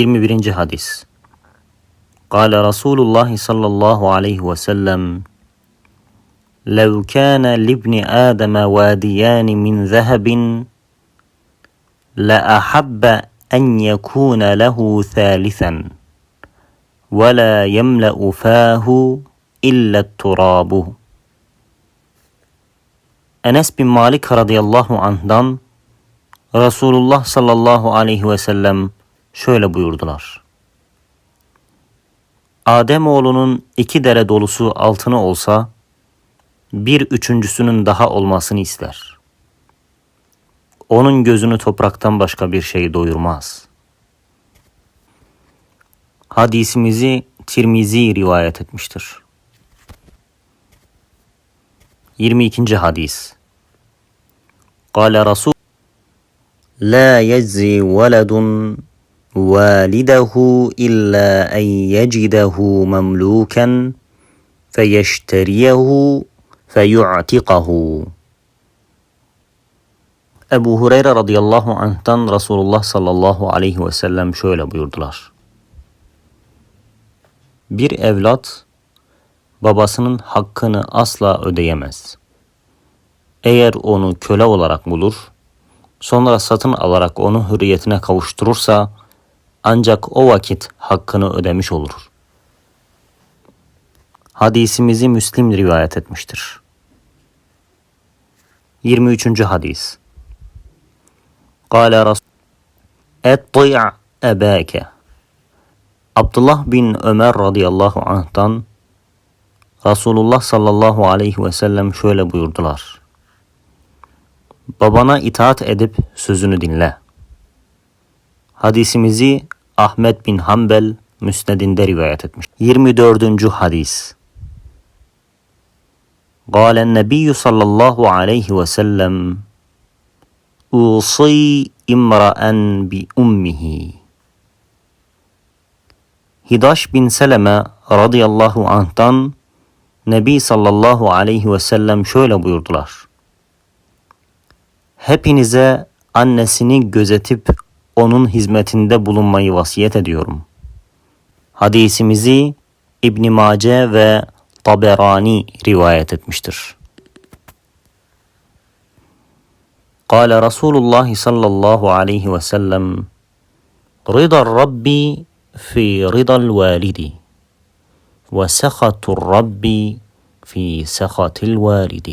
21. hadis. قال رسول الله صلى الله عليه وسلم لو كان لابن آدم واديان من ذهب لأحب أن يكون له ثالثا ولا يملأ فاه إلا التراب Enes bin Malik radıyallahu anh'dan Resulullah sallallahu aleyhi ve sellem şöyle buyurdular. Ademoğlunun iki dere dolusu altını olsa, bir üçüncüsünün daha olmasını ister. Onun gözünü topraktan başka bir şey doyurmaz. Hadisimizi Tirmizi rivayet etmiştir. 22. hadis. Kale Resul La yeczi veledun validehu illa en yecidehu memluken feyeşteriyehu feyu'tikahu. Ebu Hureyre radıyallahu anh'tan Resulullah sallallahu aleyhi ve sellem şöyle buyurdular. Bir evlat babasının hakkını asla ödeyemez. Eğer onu köle olarak bulur, sonra satın alarak onu hürriyetine kavuşturursa ancak o vakit hakkını ödemiş olur. Hadisimizi Müslim rivayet etmiştir. 23. hadis. Kale Resul ebâke Abdullah bin Ömer radıyallahu anh'tan Resulullah sallallahu aleyhi ve sellem şöyle buyurdular. Babana itaat edip sözünü dinle. Hadisimizi Ahmet bin Hanbel müsnedinde rivayet etmiş. 24. hadis. قال النبي صلى الله عليه وسلم أوصي امرأ بأمه Hidaş bin Seleme radıyallahu anh'tan Nebi sallallahu aleyhi ve sellem şöyle buyurdular. Hepinize annesini gözetip onun hizmetinde bulunmayı vasiyet ediyorum. Hadisimizi İbn Mace ve Taberani rivayet etmiştir. قال رسول الله صلى الله عليه وسلم رضا الرب في رضا الوالد وسخط الرب في سخط الوالد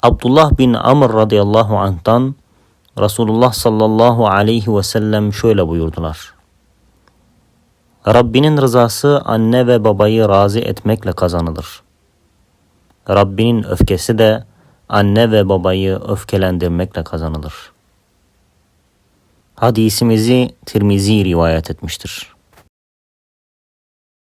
Abdullah bin Amr radıyallahu anh'tan Resulullah sallallahu aleyhi ve sellem şöyle buyurdular. Rabbinin rızası anne ve babayı razı etmekle kazanılır. Rabbinin öfkesi de anne ve babayı öfkelendirmekle kazanılır. Hadisimizi Tirmizi rivayet etmiştir.